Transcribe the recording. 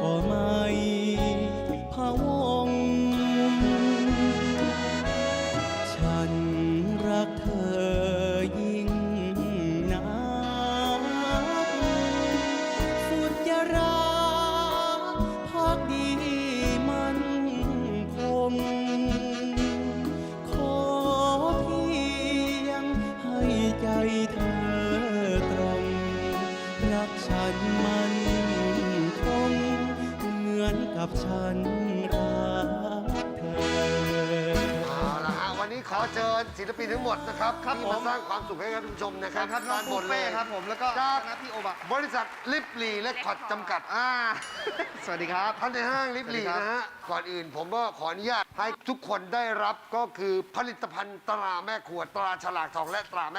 ก็ไม่พะวง ฉันรักเธอยิ่งนักสุดจะรักพักดีมันคงขอเพียงให้ใจเธอตรง รักฉันมัน กับฉันรักเธอ เอาละฮะวันนี้ขอเชิญศิลปินทั้งหมดนะครับครับที่ผมมาสร้างความสุขให้กับท่านผู้ชมนะครับครับน้องด้านบปูนเลเป้ยครับผมแล้วก็จากคณะพี่โอบะ บริษัทลิปลีและคอดจำกัดอ่า สวัสดีครับ ท่านในห้างลิปลีสวัสดีครับนะฮะ ก่อนอื่นผมก็ขออนุญาตให้ทุกคนได้รับก็คือผลิตภัณฑ์ตราแม่ขวดตราฉลากทองและตราแม่